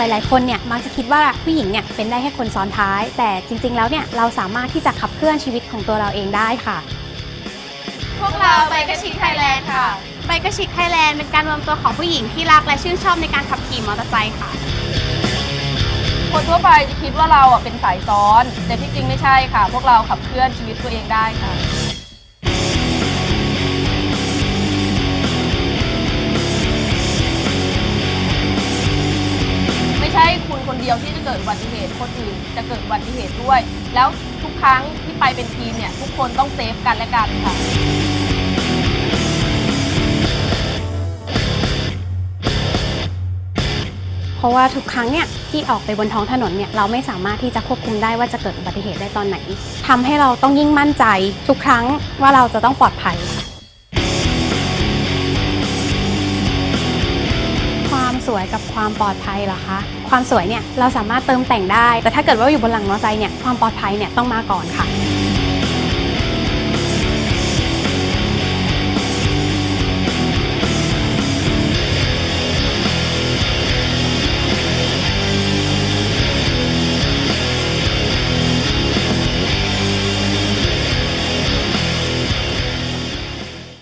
ลาย ๆ คนเนี่ยมักจะคิดว่าผู้หญิงเนี่ยเป็นได้แค่คนซ้อนท้าย แต่จริง ๆ แล้วเนี่ยเราสามารถที่จะขับเคลื่อนชีวิตของตัวเราเองได้ค่ะ พวกเราไบกระชิกไทยแลนด์ค่ะไบกชิกไทยแลนด์เป็นการรวมตัวของผู้หญิงที่รักและชื่นชอบในการขับขี่มอเตอร์ไซค์ค่ะ คนทั่วไปจะคิดว่าเราอะเป็นสายซ้อน แต่ที่จริงไม่ใช่ค่ะ พวกเราขับเคลื่อนชีวิตตัวเองได้ค่ะ เดียวที่จะเกิดอุบัติเหตุคนอื่นจะเกิดอุบัติเหตุด้วย แล้วทุกครั้งที่ไปเป็นทีมเนี่ยทุกคนต้องเซฟกันและกันค่ะเพราะว่าทุกครั้งเนี่ยที่ออกไปบนท้องถนนเนี่ยเราไม่สามารถที่จะควบคุมได้ว่าจะเกิดอุบัติเหตุได้ตอนไหนทำให้เราต้องยิ่งมั่นใจทุกครั้งว่าเราจะต้องปลอดภัย วยกับความปลอดภัยเหรอคะ ความสวยเนี่ยเราสามารถเติมแต่งได้ แต่ถ้าเกิดว่าอยู่บนหลังมอเตอร์ไซค์เนี่ยความปลอดภัยเนี่ยต้องมาก่อนค่ะ